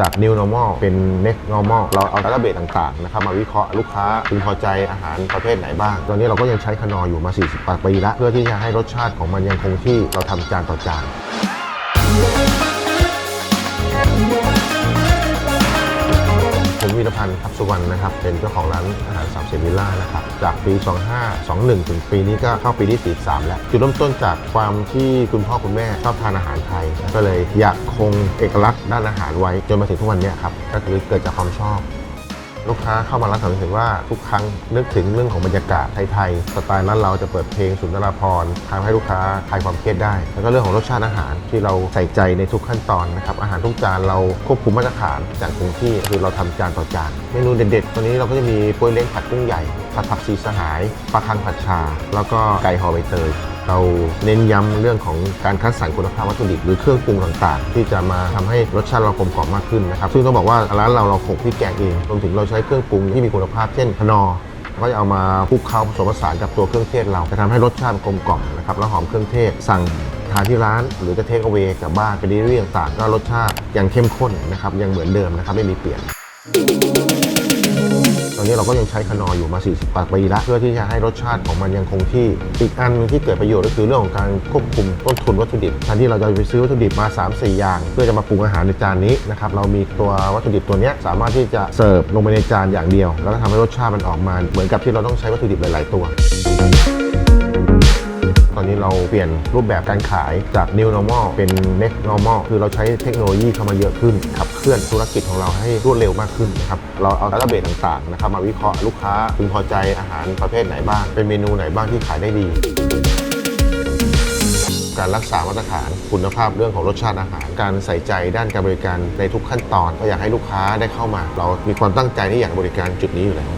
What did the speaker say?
จาก new normal เป็น next normal เราเอาดัตเตอร์เบสต่างๆนะครับมาวิเคราะห์ลูกค้าพึงพอใจอาหารประเภทไหนบ้าง ตอนนี้เราก็ยังใช้คนออยู่มา 40ปปีแล้วเพื่อที่จะให้รสชาติของมันยังคงที่เราทำจานต่อจาน รพันธ์ทับสุวรรณนะครับ เป็นเจ้าของร้านอาหารสามเสนวิลล่านะครับ จากปี 2521 ถึงปีนี้ก็เข้าปีที่ 43 แล้ว จุดเริ่มต้นจากความที่คุณพ่อคุณแม่ชอบทานอาหารไทย ก็เลยอยากคงเอกลักษณ์ด้านอาหารไว้จนมาถึงทุกวันนี้ครับ ก็คือเกิดจากความชอบ ลูกค้าเข้ามาร้านสามเห็นว่าทุกครั้งนึกถึงเรื่องของบรรยากาศไทยๆสไตล์ร้านเราจะเปิดเพลงสุนทรภรณ์ทำให้ลูกค้าคลายความเครียดได้ แล้วก็เรื่องของรสชาติอาหารที่เราใส่ใจในทุกขั้นตอนนะครับอาหารทุกจานเราควบคุมมาตรฐานจากคงที่คือเราทำจานต่อจานเมนูเด็ดๆตัวนี้เราก็จะมีปวยเล้งผัดกุ้งใหญ่ ผัดผักชีสหายปลาคังผัดชา แล้วก็ไก่ห่อใบเตยเราเน้นย้ำเรื่องของการคัดสรรคุณภาพวัตถุดิบหรือเครื่องปรุงต่างๆ ที่จะมาทำให้รสชาติเรากลมกล่อมมากขึ้นนะครับซึ่งต้องบอกว่าร้านเราเราโขกพริกแกงเองรวมถึงเราใช้เครื่องปรุงที่มีคุณภาพเช่นพนอก็จะเอามาคลุกเคล้าผสมผสานกับตัวเครื่องเทศเราจะทำให้รสชาติกลมกล่อมนะครับแล้วหอมเครื่องเทศสั่งทานที่ร้านหรือจะเทคเอาเวกลับบ้านไปดีเรื่องต่างๆก็รสชาติยังเข้มข้นนะครับยังเหมือนเดิมนะครับไม่มีเปลี่ยน อนนี้เราก็ยังใช้คนออยู่มา40ปปีแล้วเพื่อที่จะให้รสชาติของมันยังคงที่ อีกอันหนึงที่เกิดประโยชน์ก็คือเรื่องของการควบคุมต้นทุนวัตถุดิบแทนที่เราจะไปซื้อวัตถุดิบมา 3-4 อย่าง เพื่อจะมาปรุงอาหารในจานนี้นะครับเรามีตัววัตถุดิบตัวนี้สามารถที่จะเสิร์ฟลงไปในจานอย่างเดียว แล้วก็ทำให้รสชาติมันออกมา เหมือนกับที่เราต้องใช้วัตถุดิบหลาย ๆ ตัว อนนี้เราเปลี่ยนรูปแบบการขายจาก new normal เป็น next normal คือเราใช้เทคโนโลยีเข้ามาเยอะขึ้นขับเคลื่อนธุรกิจของเราให้รวดเร็วมากขึ้นนะครับเราเอาดัตเตอร์เบสต่างๆนะครับมาวิเคราะห์ลูกค้าพึงพอใจอาหารประเภทไหนบ้าง เป็นเมนูไหนบ้างที่ขายได้ดีการรักษามาตรฐานคุณภาพเรื่องของรสชาติอาหาร การใส่ใจด้านการบริการในทุกขั้นตอนก็อยากให้ลูกค้าได้เข้ามา เรามีความตั้งใจที่อยากบริการจุดนี้อยู่แล้ว